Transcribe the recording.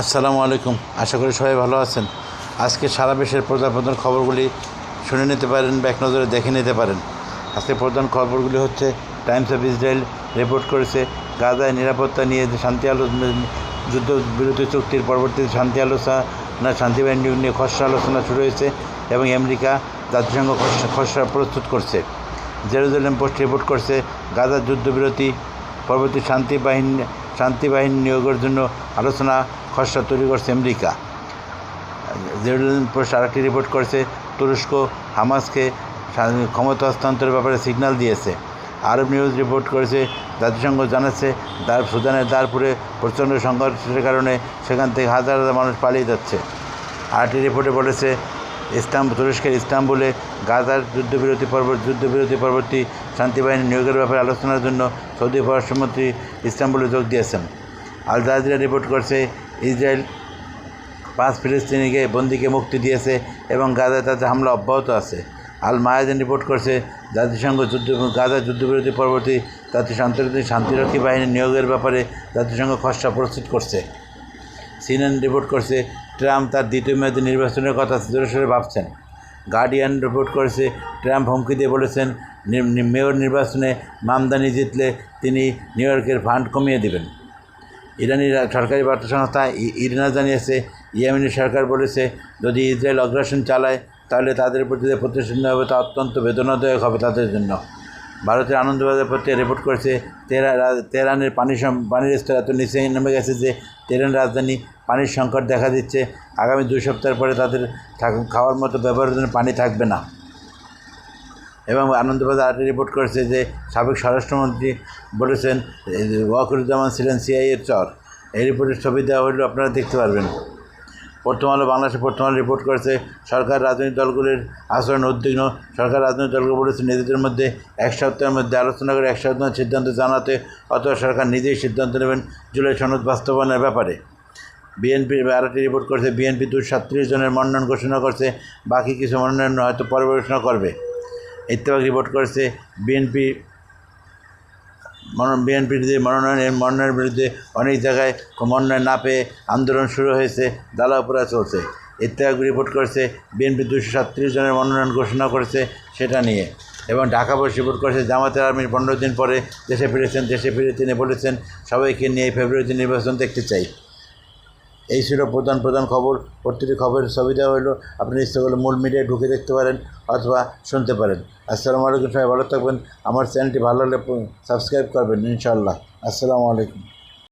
আসসালামু আলাইকুম। আশা করি সবাই ভালো আছেন। আজকে সারা বিশ্বের প্রধান প্রধান খবরগুলি শুনে নিতে পারেন বা এক নজরে দেখে নিতে পারেন। আজকে প্রধান খবরগুলি হচ্ছে, টাইমস অফ ইসরায়েল রিপোর্ট করেছে, গাজায় নিরাপত্তা নিয়ে শান্তি আলোচনা, যুদ্ধ বিরতি চুক্তির পরবর্তীতে শান্তি আলোচনা শান্তি বাহিনী নিয়ে খসড়া আলোচনা শুরু হয়েছে এবং আমেরিকা জাতিসংঘ খসড়া প্রস্তুত করছে। জেরুজালেম পোস্ট রিপোর্ট করছে, গাজার যুদ্ধবিরতি পরবর্তী শান্তি বাহিনী শান্তি বাহিনী নিয়োগের জন্য আলোচনা খসড়া তৈরি করছে আমেরিকা। জেরুজালেম পোস্ট আরেকটি রিপোর্ট করেছে, তুরস্ক হামাসকে ক্ষমতা হস্তান্তরের ব্যাপারে সিগন্যাল দিয়েছে। আরব নিউজ রিপোর্ট করেছে, জাতিসংঘ জানাচ্ছে, দার সুদানের দারপুরে প্রচণ্ড সংঘর্ষের কারণে সেখান থেকে হাজার হাজার মানুষ পালিয়ে যাচ্ছে। আরটি রিপোর্টে বলেছে ইস্তাম্বুল, তুরস্কের ইস্তাম্বুলে গাজার যুদ্ধবিরতি পর্ব, যুদ্ধবিরতি পরবর্তী শান্তিবাহিনী নিয়োগের ব্যাপারে আলোচনার জন্য সৌদি পররাষ্ট্রমন্ত্রী ইস্তাম্বুলে যোগ দিয়েছেন। আল জাজিরা রিপোর্ট করছে, ইসরায়েল পাঁচ ফিলিস্তিনিকে বন্দিকে মুক্তি দিয়েছে এবং গাজায় তাদের হামলা অব্যাহত আছে। আল মায়াদিন রিপোর্ট করছে, জাতিসংঘ যুদ্ধ গাজা যুদ্ধবিরতি পরবর্তী জাতিসংঘ আন্তর্জাতিক শান্তিরক্ষী বাহিনী নিয়োগের ব্যাপারে জাতিসংঘ খসড়া প্রস্তুত করছে। সিএনএন রিপোর্ট করছে, ট্রাম্প তার দ্বিতীয় মেয়াদী নির্বাচনের কথা জোরে সোরে ভাবছেন। গার্ডিয়ান রিপোর্ট করেছে, ট্রাম্প হুমকি দিয়ে বলেছেন মেয়র নির্বাচনে মামদানি জিতলে তিনি নিউ ইয়র্কের ফান্ড কমিয়ে দেবেন। ইরানি সরকারি বার্তা সংস্থা ইরনা জানিয়েছে, ইয়েমেনি সরকার বলেছে, যদি ইসরায়েল অগ্রাসন চালায়, তাহলে তাদের প্রতি যে প্রতিশোধ হবে, তা অত্যন্ত বেদনাদায়ক হবে তাদের জন্য। ভারতের আনন্দবাজার পত্রিকা রিপোর্ট করেছে তেহরা রা- তেহরানের পানি পানির স্তর এত নিচে নেমে গেছে যে তেহরান রাজধানী পানির সংকট দেখা দিচ্ছে। আগামী দুই সপ্তাহ পরে তাদের খাওয়ার মতো ব্যবহারের জন্য পানি থাকবে না। এবং আনন্দবাজার আরটি রিপোর্ট করেছে যে সাবেক স্বরাষ্ট্রমন্ত্রী বলেছেন ওয়াকুরুজ্জামান ছিলেন সিআইএর চর। এই রিপোর্টের ছবি দেওয়া হলেও আপনারা দেখতে পারবেন। আলো বাংলাদেশে আলো রিপোর্ট করেছে, সরকার রাজনৈতিক দলগুলির আচরণ উদ্বিগ্ন। সরকার রাজনৈতিক দলগুলো বলেছে, নিজেদের মধ্যে এক সপ্তাহের মধ্যে আলোচনা করে এক সপ্তাহ সিদ্ধান্ত জানাতে, অথবা সরকার নিজেই সিদ্ধান্ত নেবেন জুলাই সনদ বাস্তবায়নের ব্যাপারে। বিএনপি আরেকটি রিপোর্ট করেছে, বিএনপি দুশো সাতত্রিশ জনের মনোনয়ন ঘোষণা করছে, বাকি কিছু মনোনয়ন হয়তো পরে ঘোষণা করবে। ইত্তেফাক রিপোর্ট করেছে, বিএনপি বিএনপির যে মনোনয়ন এর মনোনয়নের বিরুদ্ধে অনেক জায়গায় মনোনয়ন না পেয়ে আন্দোলন শুরু হয়েছে দালাপুরা চলছে। ইত্তেফাক রিপোর্ট করেছে, বিএনপি দুশো সাতত্রিশ জনের মনোনয়ন ঘোষণা করেছে সেটা নিয়ে। এবং ঢাকা পোস্ট রিপোর্ট করেছে, জামাতের আর্মির পনেরো দিন পরে দেশে ফিরেছেন, দেশে ফিরে তিনি বলেছেন, সবাইকে নিয়ে ফেব্রুয়ারিতে নির্বাচন দেখতে চাই। এই ছিল প্রধান প্রধান খবর। প্রতিটি খবরের সুবিধা হলো আপনি ইচ্ছে করলে মূল মিডিয়ায় ঢুকে দেখতে পারেন অথবা শুনতে পারেন। আসসালামু আলাইকুম সবাই, ভালো থাকবেন। আমার চ্যানেলটি ভালো হলে সাবস্ক্রাইব করবেন ইনশাল্লাহ আসসালামু আলাইকুম।